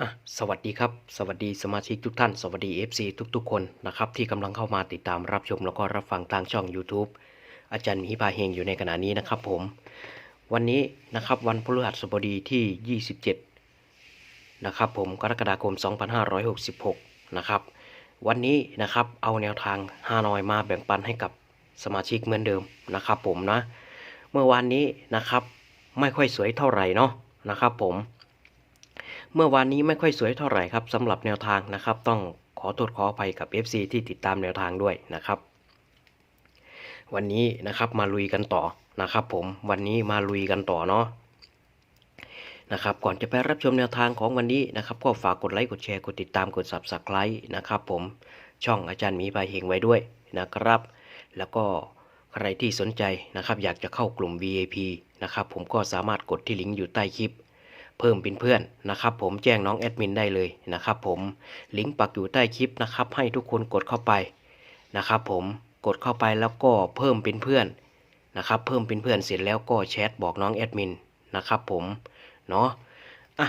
อะสวัสดีครับ สวัสดีสมาชิกทุกท่าน สวัสดี FC ทุกๆ คนนะครับที่กำลังเข้ามาติดตามรับชมแล้วก็รับฟังทางช่อง YouTube อาจารย์หมีพาเฮงอยู่ในขณะนี้นะครับผม วันนี้นะครับวันพฤหัสบดีที่ 27 นะครับผมกรกฎาคม 2566 นะครับ วันนี้นะครับเอาแนวทางฮานอยมาแบ่งปันให้กับสมาชิกเหมือนเดิมนะครับผมนะ เมื่อวานนี้นะครับไม่ค่อยสวยเท่าไหร่เนาะนะครับผม เมื่อวานนี้ไม่ค่อยสวยเท่าไหร่ครับสำหรับแนวทางนะครับ ต้องขอโทษขออภัยกับ FC ที่ติดตามแนวทางด้วยนะครับ วันนี้นะครับมาลุยกันต่อนะครับผมวันนี้มาลุยกันต่อเนาะนะครับก่อนจะไปรับชมแนวทางของวันนี้นะครับ ก็ฝากกดไลค์กดแชร์กดติดตามกด Subscribe นะครับผมช่องอาจารย์มีพายเฮงไว้ด้วยนะครับ แล้วก็ใครที่สนใจนะครับ อยากจะเข้ากลุ่ม VIP นะครับผมก็สามารถกดที่ลิงก์อยู่ใต้คลิป เพิ่มเป็นเพื่อนนะครับผมแจ้งน้องแอดมินได้เลยนะครับผมลิงก์ปักอยู่ใต้คลิปนะครับให้ทุกคนกดเข้าไปนะครับผมกดเข้าไปแล้วก็เพิ่มเป็นเพื่อนนะครับเพิ่มเป็นเพื่อนเสร็จแล้วก็แชทบอกน้องแอดมินนะครับผมเนาะอะ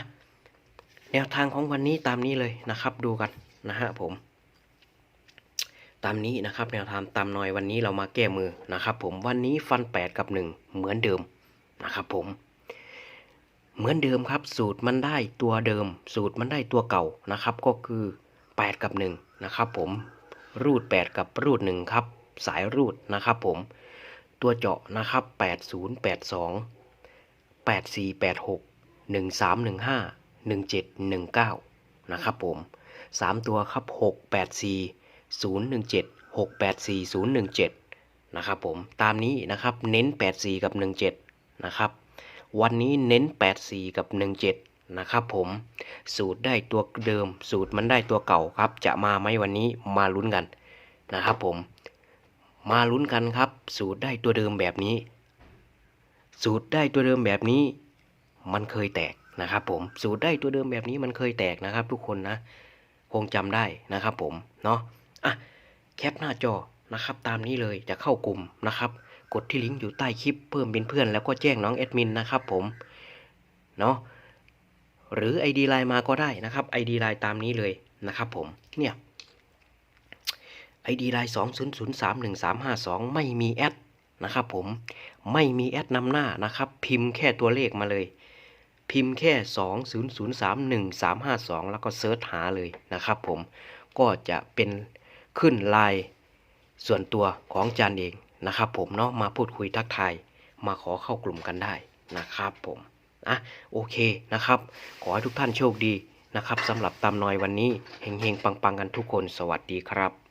แนวทางของวันนี้ตามนี้เลยนะครับดูกันนะฮะผมตามนี้นะครับแนวทางตามหน่อยวันนี้เรามาแก้มือนะครับผมวันนี้ฟัน 8 กับ 1 เหมือนเดิมนะครับผม เหมือนเดิมครับ สูตรมันได้ตัวเดิม สูตรมันได้ตัวเก่านะครับ ก็คือ 8 กับ 1 นะครับผมรูด 8 กับรูด 1 ครับ สายรูดนะครับผม ตัวเจาะนะครับ 8082 8486 1315 1719 นะครับผม 3 ตัวครับ 684 017 684 017 นะครับผม ตามนี้นะครับ เน้น 84 กับ 17 นะครับ วันนี้เน้น 84 กับ 17 นะครับผม สูตรได้ตัวเดิม สูตรมันได้ตัวเก่าครับ จะมาไหมวันนี้มาลุ้นกันนะครับผม มาลุ้นกันครับ สูตรได้ตัวเดิมแบบนี้ สูตรได้ตัวเดิมแบบนี้ มันเคยแตกนะครับผม สูตรได้ตัวเดิมแบบนี้มันเคยแตกนะครับ ทุกคนนะ คงจำได้นะครับผม เนาะอะแคปหน้าจอนะครับ ตามนี้เลยจะเข้ากลุ่มนะครับ กดที่ลิงก์อยู่ใต้คลิปเพิ่มเป็นเพื่อนแล้วก็แจ้งน้องแอดมินนะครับผมเนาะหรือ ID ไลน์มาก็ได้นะครับ ID ไลน์ตามนี้เลยนะครับผมเนี่ย ID ไลน์2 0 0 3 1 3 5 2ไม่มีแอดนะครับผมไม่มีแอดนำหน้านะครับ พิมพ์แค่ตัวเลขมาเลย พิมพ์แค่2 0 0 3 1 3 5 2แล้วก็เซิร์ชหาเลยนะครับผมก็จะเป็นขึ้นไลน์ส่วนตัวของจานเอง นะครับผมเนาะมาพูดคุยทักทายมาขอเข้ากลุ่มกันได้นะครับผมอะโอเคนะครับ ขอให้ทุกท่านโชคดีนะครับสำหรับตามนอยวันนี้เฮงๆปังๆกันทุกคนสวัสดีครับ